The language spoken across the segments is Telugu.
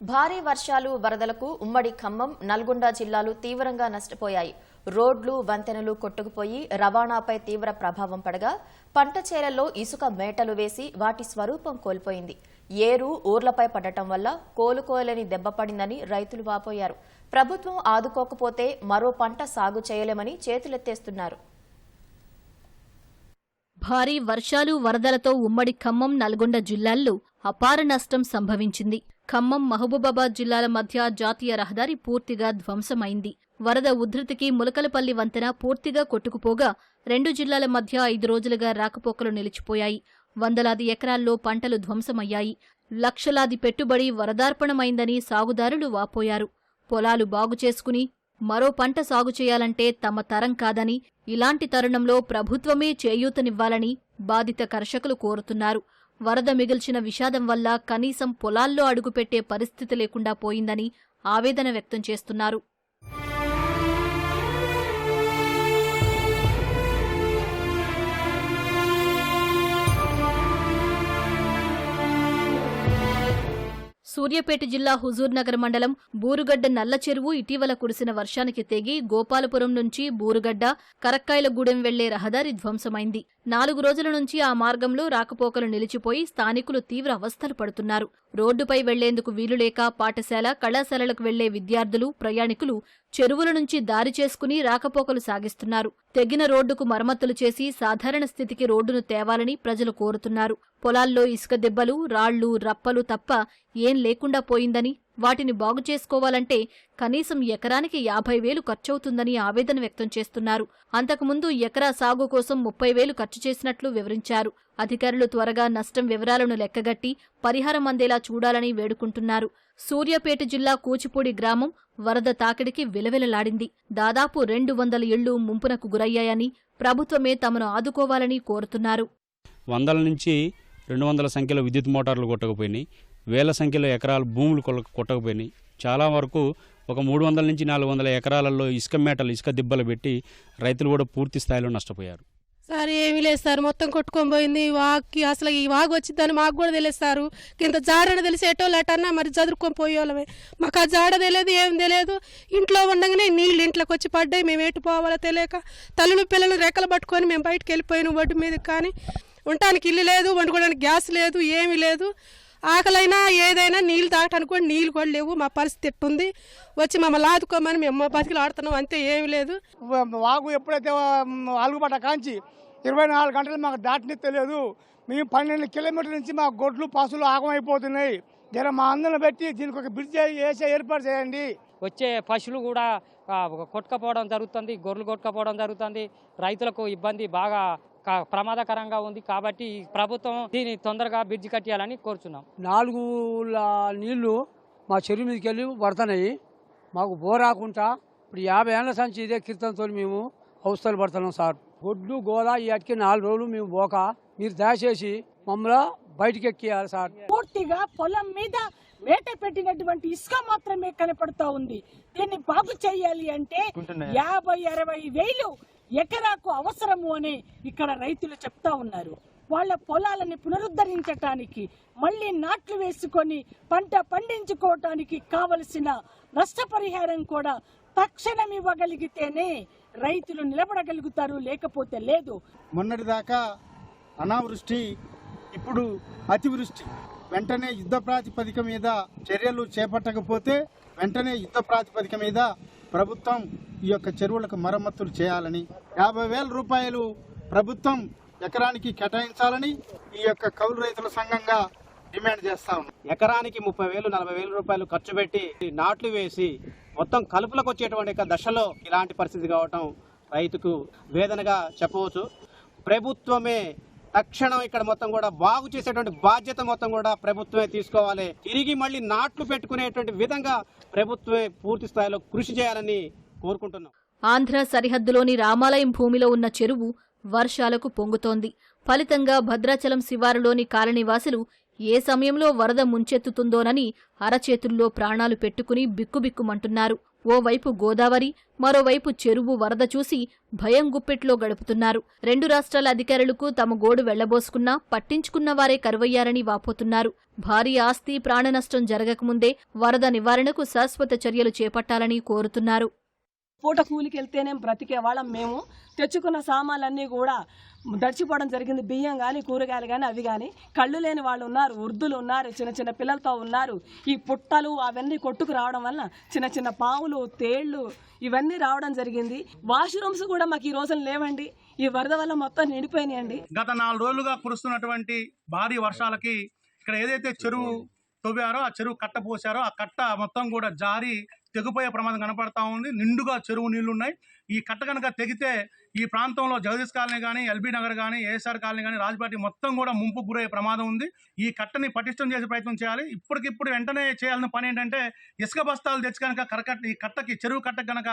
భారీ వర్షాలు వరదలకు ఉమ్మడి ఖమ్మం నల్గొండ జిల్లాలు తీవ్రంగా నష్టపోయాయి. రోడ్లు వంతెనలు కొట్టుకుపోయి రవాణాపై తీవ్ర ప్రభావం పడగా పంట చేలల్లో ఇసుక మేటలు వేసి వాటి స్వరూపం కోల్పోయింది. ఏరు ఊర్లపై పడటం వల్ల కోలుకోలేని దెబ్బపడిందని రైతులు వాపోయారు. ప్రభుత్వం ఆదుకోకపోతే మరో పంట సాగు చేయలేమని చేతులెత్తేస్తున్నారు. భారీ వర్షాలు వరదలతో ఉమ్మడి ఖమ్మం నల్గొండ జిల్లాల్లో అపార నష్టం సంభవించింది. ఖమ్మం మహబూబాబాద్ జిల్లాల మధ్య జాతీయ రహదారి పూర్తిగా ధ్వంసమైంది. వరద ఉధృతికి ములకలపల్లి వంతెన పూర్తిగా కొట్టుకుపోగా రెండు జిల్లాల మధ్య ఐదు రోజులుగా రాకపోకలు నిలిచిపోయాయి. వందలాది ఎకరాల్లో పంటలు ధ్వంసమయ్యాయి. లక్షలాది పెట్టుబడి వరదార్పణమైందని సాగుదారులు వాపోయారు. పొలాలు బాగు చేసుకుని మరో పంట సాగు చేయాలంటే తమ తరం కాదని ఇలాంటి తరుణంలో ప్రభుత్వమే చేయూతనివ్వాలని బాధిత కర్షకులు కోరుతున్నారు. వరద మిగిల్చిన విషాదం వల్ల కనీసం పొలాల్లో అడుగుపెట్టే పరిస్థితి లేకుండా పోయిందని ఆవేదన వ్యక్తం చేస్తున్నారు. సూర్యాపేట జిల్లా హుజూర్నగర్ మండలం బూరుగడ్డ నల్ల చెరువు ఇటీవల కురిసిన వర్షానికి తెగి గోపాలపురం నుంచి బూరుగడ్డ కరక్కాయలగూడెం వెళ్ళే రహదారి ధ్వంసమైంది. నాలుగు రోజుల నుంచి ఆ మార్గంలో రాకపోకలు నిలిచిపోయి స్థానికులు తీవ్ర అవస్థలు పడుతున్నారు. రోడ్డుపై వెళ్ళేందుకు వీలులేక పాఠశాల కళాశాలలకు వెళ్ళే విద్యార్థులు ప్రయాణికులు చెరువుల నుంచి దారి చేసుకుని రాకపోకలు సాగిస్తున్నారు. తెగిన రోడ్డుకు మరమ్మతులు చేసి సాధారణ స్థితికి రోడ్డును తేవాలని ప్రజలు కోరుతున్నారు. పొలాల్లో ఇసుక దెబ్బలు రాళ్ళు రప్పలు తప్ప ఏం లేకుండా పోయిందని వాటిని బాగు చేసుకోవాలంటే కనీసం ఎకరానికి యాభై వేలు ఖర్చవుతుందని ఆవేదన వ్యక్తం చేస్తున్నారు. అంతకుముందు ఎకరా సాగు కోసం ముప్పై వేలు ఖర్చు చేసినట్లు వివరించారు. అధికారులు త్వరగా నష్టం వివరాలను లెక్కగట్టి పరిహారం అందేలా చూడాలని వేడుకుంటున్నారు. సూర్యాపేట జిల్లా కూచిపూడి గ్రామం వరద తాకిడికి విలవిలలాడింది. దాదాపు రెండు వందల ఇళ్ళు ముంపునకు గురయ్యాయని ప్రభుత్వమే తమను ఆదుకోవాలని కోరుతున్నారు. వందల నుంచి రెండు వందల సంఖ్యలో విద్యుత్ మోటార్లు కొట్టకపోయినాయి. వేల సంఖ్యలో ఎకరాలు భూములు కొల కొట్టకపోయినాయి. చాలా వరకు ఒక మూడు వందల నుంచి నాలుగు వందల ఎకరాలలో ఇసుక మేటలు ఇసుక దిబ్బలు పెట్టి రైతులు కూడా పూర్తి స్థాయిలో నష్టపోయారు. సార్ ఏమీ లేదు సార్. మొత్తం కొట్టుకొని పోయింది. ఈ వాగుకి అసలు ఈ వాగు వచ్చిందని మాకు కూడా తెలియదు సారు. ఇంత జాడని తెలిసేటోళ్ళు అటన్నా మరి చదువుకొని పోయేవాళ్ళమే. మాకు ఆ జాడ తెలియదు ఏం తెలియదు. ఇంట్లో ఉండగానే నీళ్ళు ఇంట్లోకి వచ్చి పడ్డాయి. మేము ఎటు పోవాలో తెలియక తల్లులు పిల్లలు రెక్కలు పట్టుకొని మేము బయటకు వెళ్ళిపోయినాం ఒడ్డు మీద. కానీ ఉండటానికి ఇల్లు లేదు వండుకోవడానికి గ్యాస్ లేదు ఏమీ లేదు. ఆకలైనా ఏదైనా నీళ్ళు తాగటానికి కూడా నీళ్ళు కూడా లేవు. మా పరిస్థితి ఎట్టుంది? వచ్చి మమ్మల్ని ఆదుకోమని మేము బతికిలు ఆడుతున్నాం అంతే ఏమీ లేదు. వాగు ఎప్పుడైతే అలుగుపడ్డ కాంచి ఇరవై నాలుగు గంటలు మాకు దాటిని తెలియదు. మేము పన్నెండు కిలోమీటర్ల నుంచి మా గొడ్లు పశువులు ఆగమైపోతున్నాయి జర మా అందరం పెట్టి దీనికి ఒక బ్రిడ్జ్ వేసే ఏర్పాటు చేయండి. వచ్చే పశువులు కూడా కొట్టుకపోవడం జరుగుతుంది గొర్రెలు కొట్టుకపోవడం జరుగుతుంది. రైతులకు ఇబ్బంది బాగా ప్రమాదకరంగా ఉంది కాబట్టి ఈ ప్రభుత్వం దీన్ని తొందరగా బ్రిడ్జి కట్టియాలని కోరుచున్నాం. నాలుగు నీళ్ళు మా చెరువు మీదకి వెళ్ళి పడుతున్నాయి. మాకు బోరాకుంటా ఇప్పుడు యాభై ఏళ్ళ సంచి ఇదే కీర్తనతో మేము అవస్థలు పడుతున్నాం సార్. గొడ్లు గోదా ఈ అటుకి నాలుగు రోజులు మేము పోక మీరు దయచేసి మమ్మల్ని బయటికి ఎక్కియాలి సార్. పూర్తిగా పొలం మీద వేట పెట్టినటువంటి ఇసుక మాత్రమే కనపడుతా ఉంది. దీన్ని బాగు చేయాలి అంటే యాభై అరవై వేలు ఎకరాకు అవసరము అని ఇక్కడ రైతులు చెప్తా ఉన్నారు. వాళ్ళ పొలాలని పునరుద్ధరించటానికి మళ్ళీ నాట్లు వేసుకొని పంట పండించుకోవటానికి కావలసిన నష్టపరిహారం కూడా తక్షణం ఇవ్వగలిగితేనే రైతులు నిలబడగలుగుతారు లేకపోతే లేదు. మొన్నటిదాకా అనావృష్టి ఇప్పుడు అతివృష్టి. వెంటనే యుద్ధ ప్రాతిపదిక మీద చర్యలు చేపట్టకపోతే వెంటనే యుద్ధ ప్రాతిపదిక మీద ప్రభుత్వం ఈ యొక్క చెరువులకు మరమ్మతులు చేయాలని యాభై వేల రూపాయలు ప్రభుత్వం ఎకరానికి కేటాయించాలని ఈ యొక్క కౌలు రైతుల సంఘంగా డిమాండ్ చేస్తా ఎకరానికి ముప్పై వేలు నలభై వేల రూపాయలు ఖర్చు పెట్టి నాట్లు వేసి మొత్తం కలుపులకు వచ్చేటువంటి యొక్క దశలో ఇలాంటి పరిస్థితి కావటం రైతుకు వేదనగా చెప్పవచ్చు. ప్రభుత్వమే తక్షణం ఇక్కడ మొత్తం కూడా బాగు చేసేటువంటి బాధ్యత మొత్తం కూడా ప్రభుత్వమే తీసుకోవాలి. తిరిగి మళ్ళీ నాట్లు పెట్టుకునేటువంటి విధంగా ప్రభుత్వమే పూర్తి స్థాయిలో కృషి చేయాలని కోరుకుంటున్నాం. ఆంధ్ర సరిహద్దులోని రామాలయం భూమిలో ఉన్న చెరువు వర్షాలకు పొంగుతోంది. ఫలితంగా భద్రాచలం శివారులోని కాలనీవాసులు ఏ సమయంలో వరద ముంచెత్తుతుందోనని అరచేతుల్లో ప్రాణాలు పెట్టుకుని బిక్కుబిక్కుమంటున్నారు. ఓవైపు గోదావరి మరోవైపు చెరువు వరద చూసి భయం గుప్పెట్లో గడుపుతున్నారు. రెండు రాష్ట్రాల అధికారులకు తమ గోడు వెళ్ళబోసుకున్నా పట్టించుకున్న వారే కరువయ్యారని వాపోతున్నారు. భారీ ఆస్తి ప్రాణనష్టం జరగకముందే వరద నివారణకు శాశ్వత చర్యలు చేపట్టాలని కోరుతున్నారు. పూట కూలికి వెళ్తేనే బ్రతికే వాళ్ళం మేము. తెచ్చుకున్న సామాన్లన్నీ కూడా దడిచిపోవడం జరిగింది. బియ్యం కానీ కూరగాయలు కానీ అవి కానీ కళ్ళు లేని వాళ్ళు ఉన్నారు వృద్ధులు ఉన్నారు చిన్న చిన్న పిల్లలతో ఉన్నారు. ఈ పుట్టలు అవన్నీ కొట్టుకు రావడం వలన చిన్న చిన్న పావులు తేళ్ళు ఇవన్నీ రావడం జరిగింది. వాష్రూమ్స్ కూడా మాకు ఈ రోజున లేవండి. ఈ వరద వల్ల మొత్తం నిండిపోయినాయండి. గత నాలుగు రోజులుగా కురుస్తున్నటువంటి భారీ వర్షాలకి ఇక్కడ ఏదైతే చెరువు తవ్వారో ఆ చెరువు కట్ట పోసారో ఆ కట్ట మొత్తం కూడా జారి తెగిపోయే ప్రమాదం కనపడతా ఉంది. నిండుగా చెరువు నీళ్ళు ఉన్నాయి ఈ కట్ట కనుక తెగితే ఈ ప్రాంతంలో జగదీష్ కాలనీ కానీ ఎల్బీ నగర్ కానీ ఏఎస్ఆర్ కాలనీ కానీ రాజపాటి మొత్తం కూడా ముంపు గురయ్యే ప్రమాదం ఉంది. ఈ కట్టని పటిష్టం చేసే ప్రయత్నం చేయాలి. ఇప్పటికిప్పుడు వెంటనే చేయాల్సిన పని ఏంటంటే ఇసుక బస్తాలు తెచ్చి కనుక కరకట్ట ఈ కట్టకి చెరువు కట్ట కనుక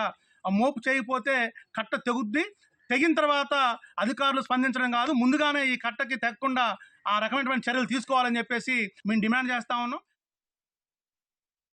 మోపు చేయకపోతే కట్ట తెగుద్ది. తెగిన తర్వాత అధికారులు స్పందించడం కాదు. ముందుగానే ఈ కట్టకి తెగకుండా ఆ రకమైనటువంటి చర్యలు తీసుకోవాలని చెప్పేసి మేము డిమాండ్ చేస్తా ఉన్నాం.